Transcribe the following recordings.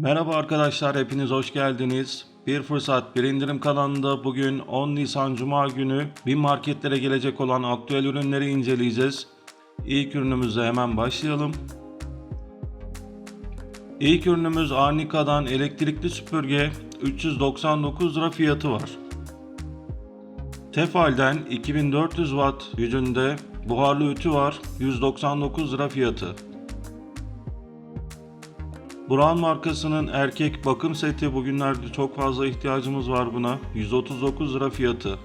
Merhaba arkadaşlar, hepiniz hoş geldiniz. Bir Fırsat Bir indirim kanalında bugün 10 Nisan Cuma günü bin marketlere gelecek olan aktüel ürünleri inceleyeceğiz. İlk ürünümüze hemen başlayalım. İlk ürünümüz Arnica'dan elektrikli süpürge 399 lira fiyatı var. Tefal'den 2400 watt gücünde buharlı ütü var 199 lira fiyatı. Brown markasının erkek bakım seti bugünlerde çok fazla ihtiyacımız var buna. 139 lira fiyatı.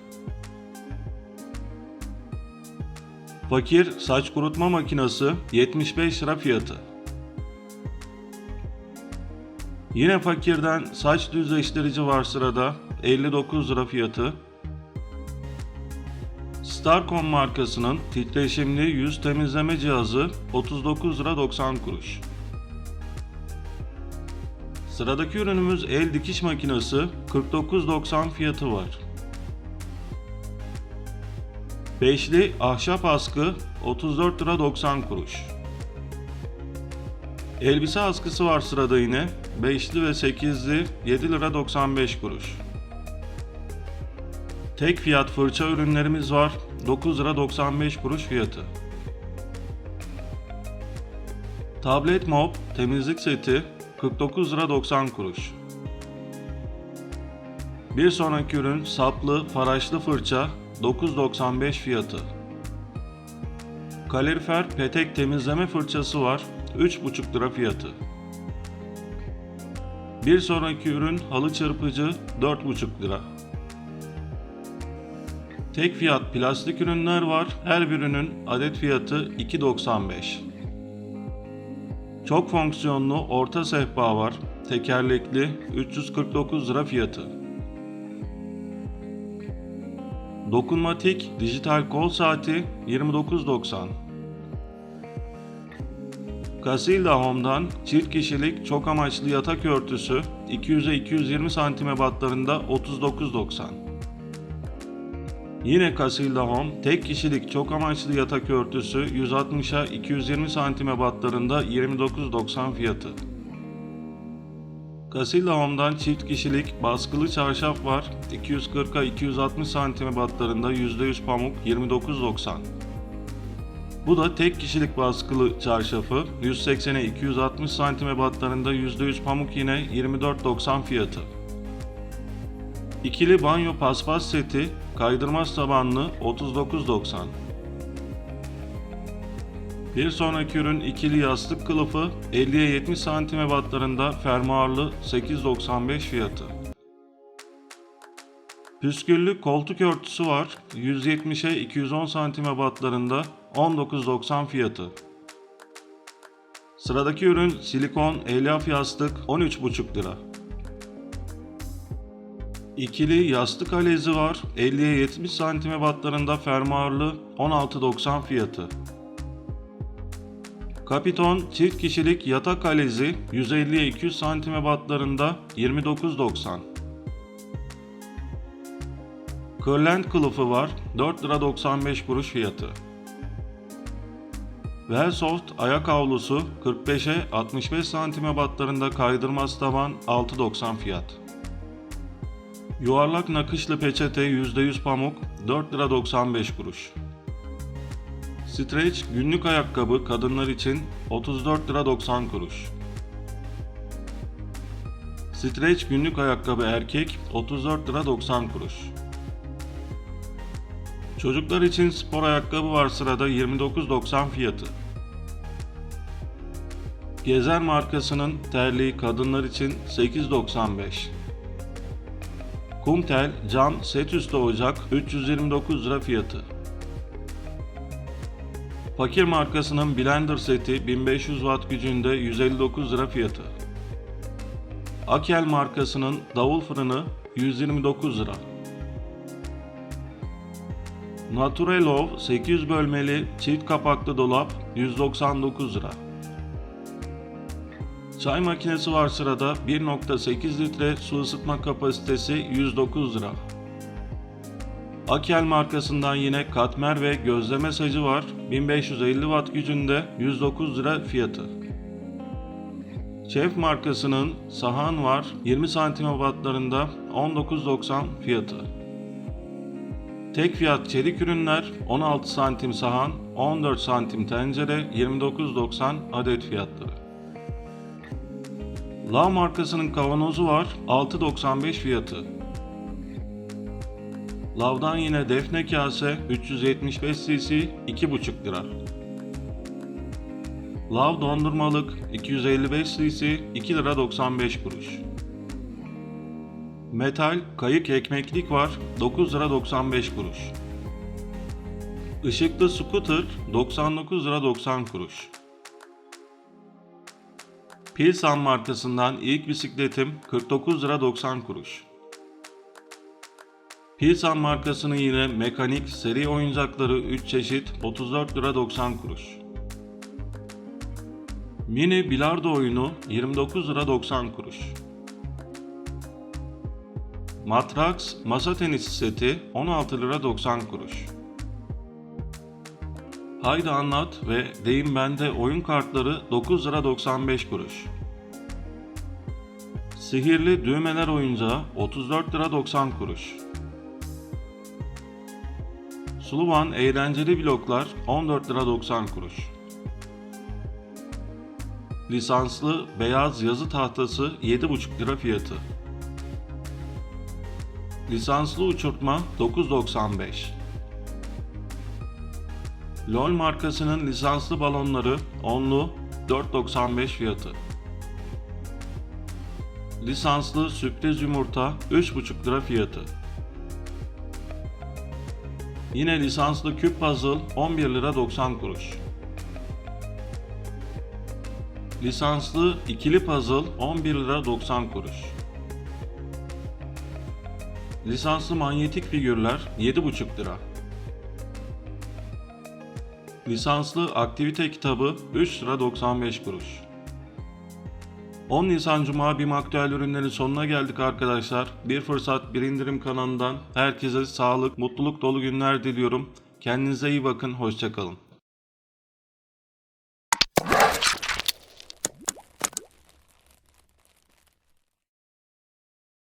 Fakir saç kurutma makinesi 75 lira fiyatı. Yine fakirden saç düzleştirici var sırada 59 lira fiyatı. Starcom markasının titreşimli yüz temizleme cihazı 39 lira 90 kuruş. Sıradaki ürünümüz el dikiş makinesi 49.90 fiyatı var. Beşli ahşap askı 34 lira 90 kuruş. Elbise askısı var sırada yine. Beşli ve sekizli 7 lira 95 kuruş. Tek fiyat fırça ürünlerimiz var. 9 lira 95 kuruş fiyatı. Tablet mop temizlik seti 49 lira 90 kuruş. Bir sonraki ürün saplı faraşlı fırça 9.95 fiyatı. Kalorifer petek temizleme fırçası var 3.5 lira fiyatı. Bir sonraki ürün halı çırpıcı 4.5 lira. Tek fiyat plastik ürünler var. Her birinin adet fiyatı 2.95. Çok fonksiyonlu orta sehpa var. Tekerlekli 349 lira fiyatı. Dokunmatik dijital kol saati 29.90. Casilda Home'dan çift kişilik çok amaçlı yatak örtüsü 200'e 220 cm ebatlarında 39.90. Yine Casilda Home tek kişilik çok amaçlı yatak örtüsü 160'a 220 cm ebatlarında 29.90 fiyatı. Casilda Home'dan çift kişilik baskılı çarşaf var 240'a 260 cm ebatlarında %100 pamuk 29.90. Bu da tek kişilik baskılı çarşafı 180'e 260 cm ebatlarında %100 pamuk yine 24.90 fiyatı. İkili banyo paspas seti kaydırmaz tabanlı 39.90. Bir sonraki ürün ikili yastık kılıfı 50'ye 70 cm ebatlarında fermuarlı 8.95 fiyatı. Püsküllü koltuk örtüsü var 170'e 210 cm ebatlarında 19.90 fiyatı. Sıradaki ürün silikon elyaf yastık 13.5 lira. İkili yastık alezi var. 50'ye 70 cm ebatlarında fermuarlı 16.90 fiyatı. Kapiton çift kişilik yatak alezi 150'ye 200 cm ebatlarında 29.90. Kırlent kılıfı var 4 lira 95 kuruş fiyatı. Velsoft ayak havlusu 45'e 65 cm ebatlarında kaydırmaz taban 6.90 fiyat. Yuvarlak nakışlı peçete %100 pamuk 4 lira 95 kuruş. Stretch günlük ayakkabı kadınlar için 34 lira 90 kuruş. Stretch günlük ayakkabı erkek 34 lira 90 kuruş. Çocuklar için spor ayakkabı var sırada 29.90 fiyatı. Gezer markasının terliği kadınlar için 8.95. Kumtel cam set üstü ocak 329 lira fiyatı. Fakir markasının blender seti 1500 watt gücünde 159 lira fiyatı. Akel markasının davul fırını 129 lira. Naturelov 800 bölmeli çift kapaklı dolap 199 lira. Çay makinesi var sırada 1.8 litre su ısıtma kapasitesi 109 lira. Akel markasından yine katmer ve gözleme sacı var 1550 watt gücünde 109 lira fiyatı. Chef markasının sahan var 20 santim ebatlarında 19.90 fiyatı. Tek fiyat çelik ürünler 16 santim sahan 14 santim tencere 29.90 adet fiyatları. La markasının kavanozu var 6.95 fiyatı. Lav'dan yine defne kase 375 cc 2,5 lira. Lav dondurmalık 255 cc 2 lira 95 kuruş. Metal kayık ekmeklik var 9 lira 95 kuruş. Işıklı scooter 99 lira 90 kuruş. Pilsan markasından ilk bisikletim 49 lira 90 kuruş. Pilsan markasının yine mekanik seri oyuncakları 3 çeşit 34 lira 90 kuruş. Mini bilardo oyunu 29 lira 90 kuruş. Matrax masa tenisi seti 16 lira 90 kuruş. Haydi anlat ve deyim bende oyun kartları 9 lira 95 kuruş. Sihirli düğmeler oyuncağı 34 lira 90 kuruş. Suluvan eğlenceli bloklar 14 lira 90 kuruş. Lisanslı beyaz yazı tahtası 7,5 lira fiyatı. Lisanslı uçurtma 9.95. LOL markasının lisanslı balonları onlu 4.95 fiyatı. Lisanslı sürpriz yumurta 3.5 lira fiyatı. Yine lisanslı küp puzzle 11 lira 90 kuruş. Lisanslı ikili puzzle 11 lira 90 kuruş. Lisanslı manyetik figürler 7,5 lira. Lisanslı aktivite kitabı 3 lira 95 kuruş. 10 Nisan Cuma BİM aktüel ürünlerin sonuna geldik arkadaşlar. Bir fırsat bir indirim kanalından herkese sağlık, mutluluk dolu günler diliyorum. Kendinize iyi bakın, hoşçakalın.